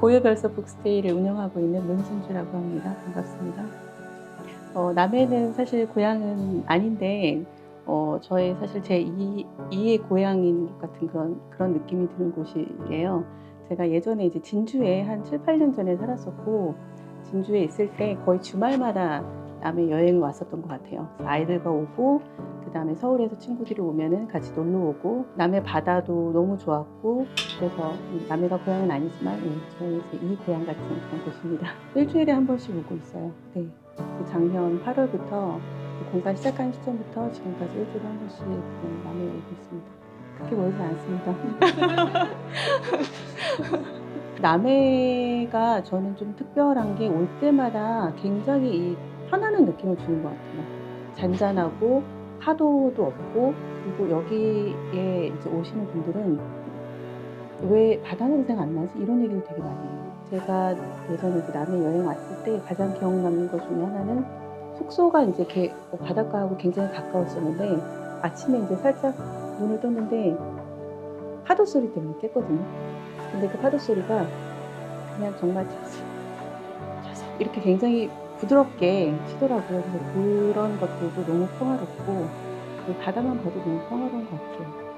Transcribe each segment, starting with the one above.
고유별서 북스테이를 운영하고 있는 문순주라고 합니다. 반갑습니다. 어, 남해는 사실 고향은 아닌데 어, 저의 사실 제 2, 의 고향인 것 같은 그런 그런 느낌이 드는 곳이에요. 제가 예전에 이제 진주에 한 7, 8년 전에 살았었고 진주에 있을 때 거의 주말마다 남해 여행을 왔었던 것 같아요. 아이들과 오고 그 다음에 서울에서 친구들이 오면은 같이 놀러 오고 남해 바다도 너무 좋았고 그래서 남해가 고향은 아니지만 예, 저희 제이 고향 같은 그런 곳입니다. 일주일에 한 번씩 오고 있어요. 네. 그 작년 8월부터 공사 시작한 시점부터 지금까지 일주일에 한 번씩 그 남해에 오고 있습니다. 그렇게 멀지 않습니다. 남해가 저는 좀 특별한 게 올 때마다 굉장히 이 편안한 느낌을 주는 것 같아요. 잔잔하고 파도도 없고 그리고 여기에 이제 오시는 분들은 왜 바다 냄새가 안 나지? 이런 얘기를 되게 많이 해요. 제가 예전에 이제 남해 여행 왔을 때 가장 기억 남는 것 중에 하나는 숙소가 이제 개- 어, 바닷가하고 굉장히 가까웠었는데 아침에 이제 살짝 눈을 떴는데 파도 소리 때문에 깼거든요. 근데 그 파도 소리가 그냥 정말 자석, 자석 이렇게 굉장히 부드럽게 치더라고요. 그래서 그런 것들도 너무 평화롭고 그 바다만 봐도 너무 평화로운 것 같아요.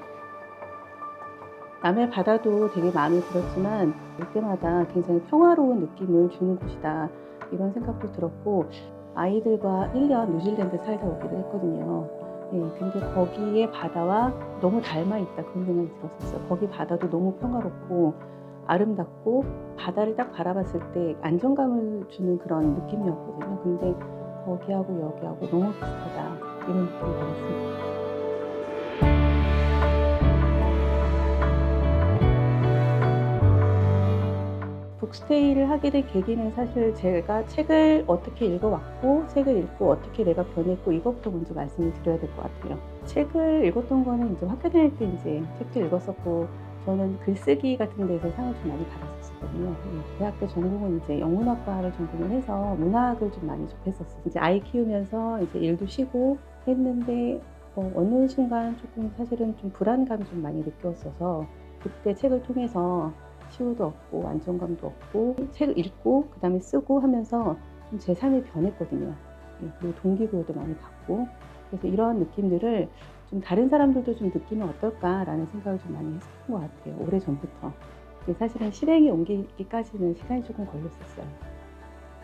남해 바다도 되게 마음에 들었지만 올 때마다 굉장히 평화로운 느낌을 주는 곳이다 이런 생각도 들었고 아이들과 1년 뉴질랜드 살다 오기로 했거든요. 예, 근데 거기에 바다와 너무 닮아 있다 그런 생각이 들었었어요. 거기 바다도 너무 평화롭고 아름답고 바다를 딱 바라봤을 때 안정감을 주는 그런 느낌이었거든요. 근데 거기하고 여기하고 너무 비슷하다 이런 느낌이 받았습니다. 북스테이를 하게 된 계기는 사실 제가 책을 어떻게 읽어왔고 책을 읽고 어떻게 내가 변했고 이것부터 먼저 말씀을 드려야 될 것 같아요. 책을 읽었던 거는 이제 학교 다닐 때 이제 책도 읽었었고 저는 글쓰기 같은 데서 상을 좀 많이 받았었거든요. 예, 대학교 전공은 이제 영문학과를 전공을 해서 문학을 좀 많이 접했었어요. 이제 아이 키우면서 이제 일도 쉬고 했는데 어, 어느 순간 조금 사실은 좀 불안감이 좀 많이 느꼈어서 그때 책을 통해서 치유도 얻고 안정감도 얻고 책을 읽고 그다음에 쓰고 하면서 좀 제 삶이 변했거든요. 예, 그리고 동기부여도 많이 받고 그래서 이런 느낌들을 좀 다른 사람들도 좀 느끼면 어떨까라는 생각을 좀 많이 했었던 것 같아요. 오래 전부터. 사실은 실행에 옮기기까지는 시간이 조금 걸렸었어요.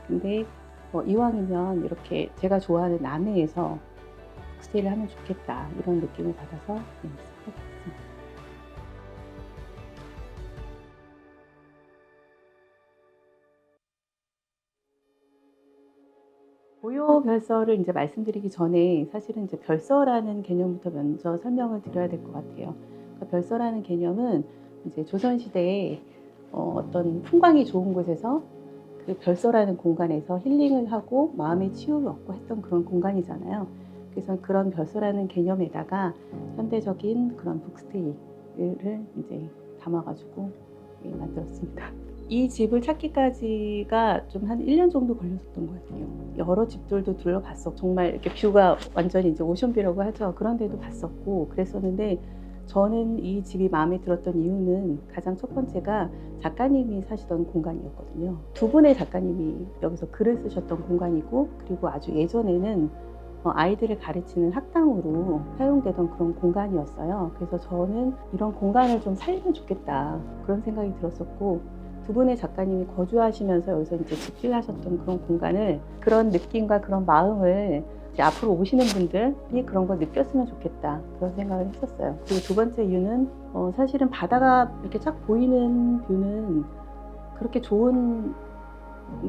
근데 뭐 이왕이면 이렇게 제가 좋아하는 남해에서 스테이를 하면 좋겠다 이런 느낌을 받아서 네, 시작했습니 다. 고요 별서를 이제 말씀드리기 전에 사실은 이제 별서라는 개념부터 먼저 설명을 드려야 될 것 같아요. 그러니까 별서라는 개념은 이제 조선 시대에 어, 어떤 풍광이 좋은 곳에서 그 별서라는 공간에서 힐링을 하고 마음의 치유를 얻고 했던 그런 공간이잖아요. 그래서 그런 별서라는 개념에다가 현대적인 그런 북스테이를 이제 담아가지고 예, 만들었습니다. 이 집을 찾기까지가 좀 한 1년 정도 걸렸었던 것 같아요. 여러 집들도 둘러봤어. 정말 이렇게 뷰가 완전히 이제 오션뷰라고 하죠. 그런 데도 봤었고 그랬었는데 저는 이 집이 마음에 들었던 이유는 가장 첫 번째가 작가님이 사시던 공간이었거든요. 두 분의 작가님이 여기서 글을 쓰셨던 공간이고 그리고 아주 예전에는 어, 아이들을 가르치는 학당으로 사용되던 그런 공간이었어요. 그래서 저는 이런 공간을 좀 살리면 좋겠다 그런 생각이 들었었고 두 분의 작가님이 거주하시면서 여기서 이제 집필하셨던 그런 공간을 그런 느낌과 그런 마음을 이제 앞으로 오시는 분들이 그런 걸 느꼈으면 좋겠다 그런 생각을 했었어요. 그리고 두 번째 이유는 어, 사실은 바다가 이렇게 쫙 보이는 뷰는 그렇게 좋은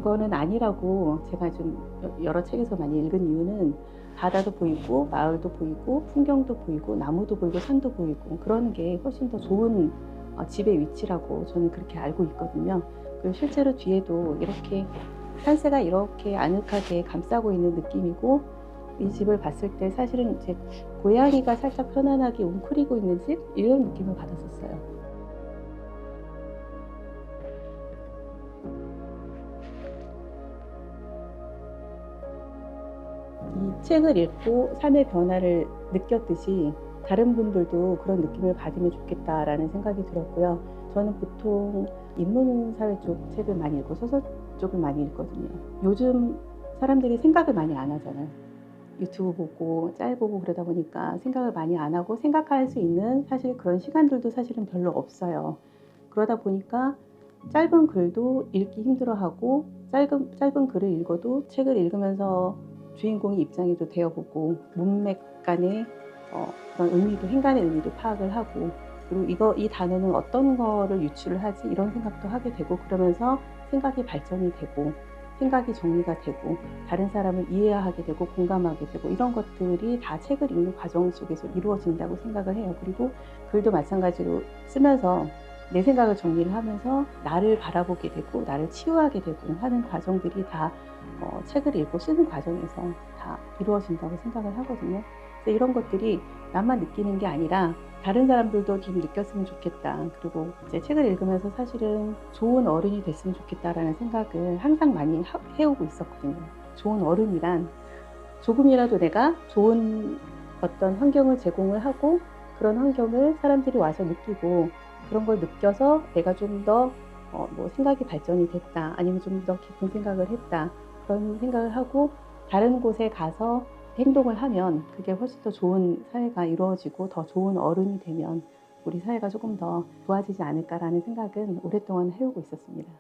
거는 아니라고 제가 좀 여러 책에서 많이 읽은 이유는 바다도 보이고 마을도 보이고 풍경도 보이고 나무도 보이고 산도 보이고 그러는 게 훨씬 더 좋은 어, 집의 위치라고 저는 그렇게 알고 있거든요. 그리고 실제로 뒤에도 이렇게 산세가 이렇게 아늑하게 감싸고 있는 느낌이고 이 집을 봤을 때 사실은 제 고양이가 살짝 편안하게 웅크리고 있는 집 이런 느낌을 받았었어요. 이 책을 읽고 삶의 변화를 느꼈듯이 다른 분들도 그런 느낌을 받으면 좋겠다라는 생각이 들었고요. 저는 보통 인문사회 쪽 책을 많이 읽고 소설 쪽을 많이 읽거든요. 요즘 사람들이 생각을 많이 안 하잖아요. 유튜브 보고 짤 보고 그러다 보니까 생각을 많이 안 하고 생각할 수 있는 사실 그런 시간들도 사실은 별로 없어요. 그러다 보니까 짧은 글도 읽기 힘들어하고 짧은 짧은 글을 읽어도 책을 읽으면서 주인공의 입장에도 되어보고 문맥 간의 어, 그런 의미도 행간의 의미도 파악을 하고 그리고 이거 이 단어는 어떤 거를 유추를 하지 이런 생각도 하게 되고 그러면서 생각이 발전이 되고 생각이 정리가 되고 다른 사람을 이해하게 되고 공감하게 되고 이런 것들이 다 책을 읽는 과정 속에서 이루어진다고 생각을 해요. 그리고 글도 마찬가지로 쓰면서 내 생각을 정리를 하면서 나를 바라보게 되고 나를 치유하게 되고 하는 과정들이 다 어, 책을 읽고 쓰는 과정에서 다 이루어진다고 생각을 하거든요. 그래서 이런 것들이 나만 느끼는 게 아니라 다른 사람들도 좀 느꼈으면 좋겠다. 그리고 이제 책을 읽으면서 사실은 좋은 어른이 됐으면 좋겠다라는 생각을 항상 많이 하- 해오고 있었거든요. 좋은 어른이란 조금이라도 내가 좋은 어떤 환경을 제공을 하고 그런 환경을 사람들이 와서 느끼고 그런 걸 느껴서 내가 좀더 어, 뭐 생각이 발전이 됐다 아니면 좀 더 깊은 생각을 했다 그런 생각을 하고 다른 곳에 가서 행동을 하면 그게 훨씬 더 좋은 사회가 이루어지고 더 좋은 어른이 되면 우리 사회가 조금 더 좋아지지 않을까라는 생각은 오랫동안 해오고 있었습니다.